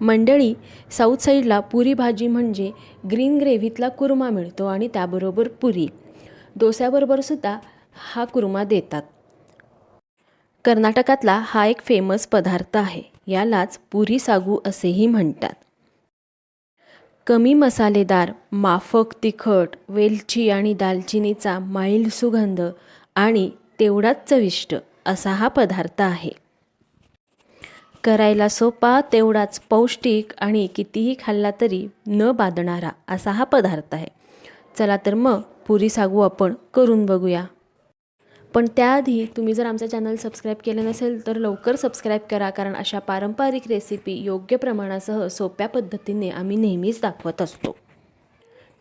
मंडळी साऊथ साईडला पुरी भाजी म्हणजे ग्रीन ग्रेव्हीतला कुर्मा मिळतो आणि त्याबरोबर पुरी. डोस्याबरोबरसुद्धा हा कुर्मा देतात. कर्नाटकातला हा एक फेमस पदार्थ आहे. यालाच पुरी सागू असेही म्हणतात. कमी मसालेदार माफक तिखट वेलची आणि दालचिनीचा माईल सुगंध आणि तेवढाच चविष्ट असा हा पदार्थ आहे. करायला सोपा तेवढाच पौष्टिक आणि कितीही खाल्ला तरी न बादणारा असा हा पदार्थ आहे. चला तर मग पुरी सागू आपण करून बघूया. पण त्याआधी तुम्ही जर आमचं चॅनल सबस्क्राईब केलं नसेल तर लवकर सबस्क्राईब करा कारण अशा पारंपरिक रेसिपी योग्य प्रमाणासह सोप्या पद्धतीने आम्ही नेहमीच दाखवत असतो.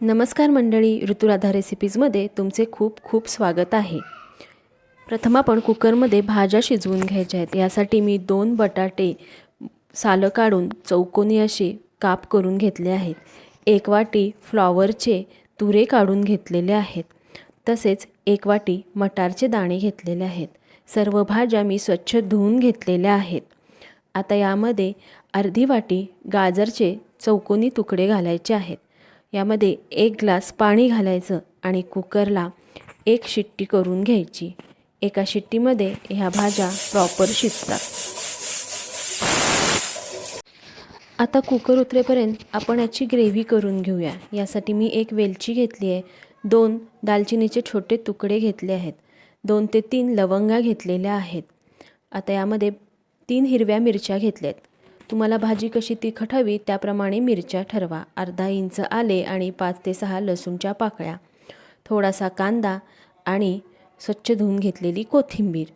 नमस्कार मंडळी ऋतुराधा रेसिपीजमध्ये तुमचे खूप खूप स्वागत आहे. प्रथम आपण कुकरमध्ये भाज्या शिजवून घ्यायच्या आहेत. यासाठी मी दोन बटाटे सालं काढून चौकोनी असे काप करून घेतले आहेत. एक वाटी फ्लॉवरचे तुरे काढून घेतलेले आहेत. तसेच एक वाटी मटारचे दाणे घेतलेले आहेत. सर्व भाज्या मी स्वच्छ धुवून घेतलेल्या आहेत. आता यामध्ये अर्धी वाटी गाजरचे चौकोनी तुकडे घालायचे आहेत. यामध्ये एक ग्लास पाणी घालायचं आणि कुकरला एक शिट्टी करून घ्यायची. एका शिट्टीमध्ये ह्या भाज्या प्रॉपर शिजतात. आता कुकर उतरेपर्यंत आपण याची ग्रेव्ही करून घेऊया. यासाठी मी एक वेलची घेतली आहे. दोन दालचिनीचे छोटे तुकडे घेतले आहेत. दोन ते तीन लवंगा घेतलेल्या आहेत. आता यामध्ये तीन हिरव्या मिरच्या घेतल्या आहेत. तुम्हाला भाजी कशी तिखट हवी त्याप्रमाणे मिरच्या ठरवा. अर्धा इंच आले आणि पाच ते सहा लसूणच्या पाकळ्या. थोडासा कांदा आणि स्वच्छ धुवून घेतलेली कोथिंबीर.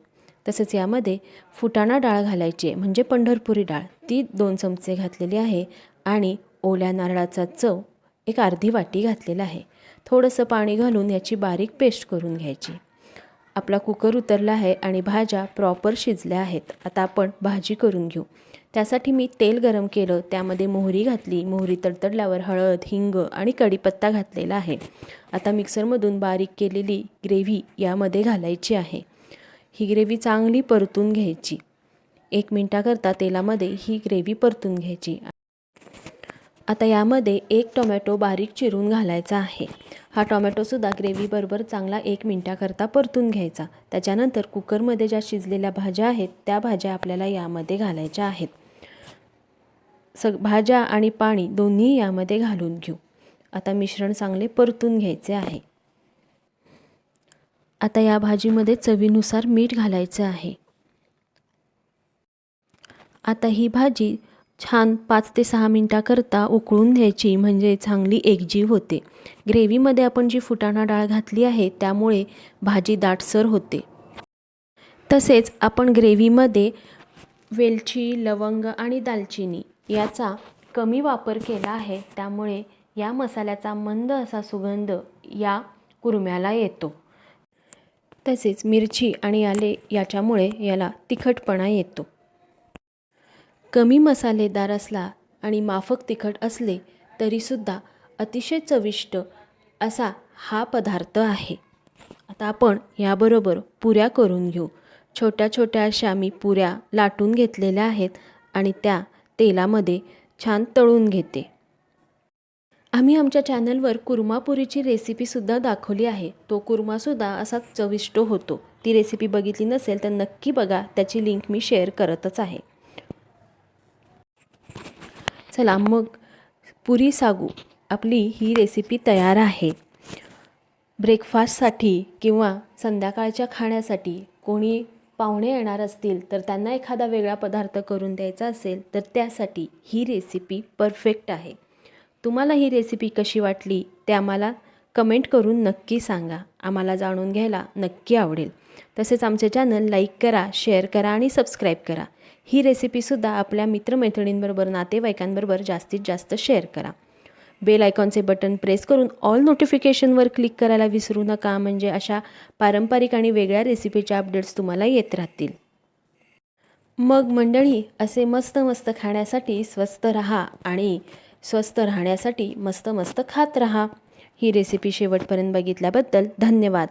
तसेच यामध्ये फुटाणा डाळ घालायची म्हणजे पंढरपुरी डाळ. ती दोन चमचे घातलेली आहे आणि ओल्या नारळाचा चव एक अर्धी वाटी घातलेला आहे. थोडंसं पाणी घालून याची बारीक पेस्ट करून घ्यायची. आपला कुकर उतरला आहे आणि भाज्या प्रॉपर शिजल्या आहेत. आता आपण भाजी करून घेऊ. त्यासाठी मी तेल गरम केलं. त्यामध्ये मोहरी घातली. मोहरी तडतडल्यावर हळद हिंग आणि कढीपत्ता घातलेला आहे. आता मिक्सरमधून बारीक केलेली ग्रेव्ही यामध्ये घालायची आहे. ही ग्रेव्ही चांगली परतून घ्यायची. एक मिनटाकरता तेलामध्ये ही ग्रेव्ही परतून घ्यायची. आता यामध्ये एक टोमॅटो बारीक चिरून घालायचा आहे. हा टोमॅटोसुद्धा ग्रेव्हीबरोबर चांगला एक मिनटाकरता परतून घ्यायचा. त्याच्यानंतर कुकरमध्ये ज्या शिजलेल्या भाज्या आहेत त्या भाज्या आपल्याला यामध्ये घालायच्या आहेत. सग भाज्या आणि पाणी दोन्ही यामध्ये घालून घेऊ. आता मिश्रण चांगले परतून घ्यायचे आहे. आता या भाजीमध्ये चवीनुसार मीठ घालायचं आहे. आता ही भाजी छान पाच ते सहा मिनटाकरता उकळून घ्यायची म्हणजे चांगली एकजीव होते. ग्रेव्हीमध्ये आपण जी फुटाणा डाळ घातली आहे त्यामुळे भाजी दाटसर होते. तसेच आपण ग्रेव्हीमध्ये वेलची लवंग आणि दालचिनी याचा कमी वापर केला आहे त्यामुळे या मसाल्याचा मंद असा सुगंध या कुरम्याला येतो. तसेच मिरची आणि आले याच्यामुळे याला तिखटपणा येतो. कमी मसालेदार असला आणि माफक तिखट असले तरीसुद्धा अतिशय चविष्ट असा हा पदार्थ आहे. आता आपण याबरोबर पुऱ्या करून घेऊ. छोट्या छोट्या अशा मी पुऱ्या लाटून घेतलेल्या आहेत आणि त्या तेलामध्ये छान तळून घेते. आम्ही आमच्या चॅनलवर कुर्मापुरीची रेसिपीसुद्धा दाखवली आहे. तो कुर्मासुद्धा असा चविष्ट होतो. ती रेसिपी बघितली नसेल तर नक्की बघा. त्याची लिंक मी शेअर करतच आहे. चला मग पुरी सागू आपली ही रेसिपी तयार आहे. ब्रेकफास्टसाठी किंवा संध्याकाळच्या खाण्यासाठी कोणी पाहुणे येणार असतील तर त्यांना एखादा वेगळा पदार्थ करून द्यायचा असेल तर त्यासाठी ही रेसिपी परफेक्ट आहे. तुम्हाला ही रेसिपी कशी वाटली ते आम्हाला कमेंट करून नक्की सांगा. आम्हाला जाणून घ्यायला नक्की आवडेल. तसेच आमचे चॅनल लाईक करा शेअर करा आणि सबस्क्राईब करा. ही रेसिपीसुद्धा आपल्या मित्रमैत्रिणींबरोबर नातेवाईकांबरोबर जास्तीत जास्त शेअर करा. बेल आयकॉनचे बटन प्रेस करून ऑल नोटिफिकेशनवर क्लिक करायला विसरू नका म्हणजे अशा पारंपरिक आणि वेगळ्या रेसिपीच्या अपडेट्स तुम्हाला येत राहतील. मग मंडळी असे मस्त मस्त खाण्यासाठी स्वस्त रहा आणि स्वस्त राहण्यासाठी मस्त मस्त खात रहा. ही रेसिपी शेवटपर्यंत बघितल्याबद्दल धन्यवाद.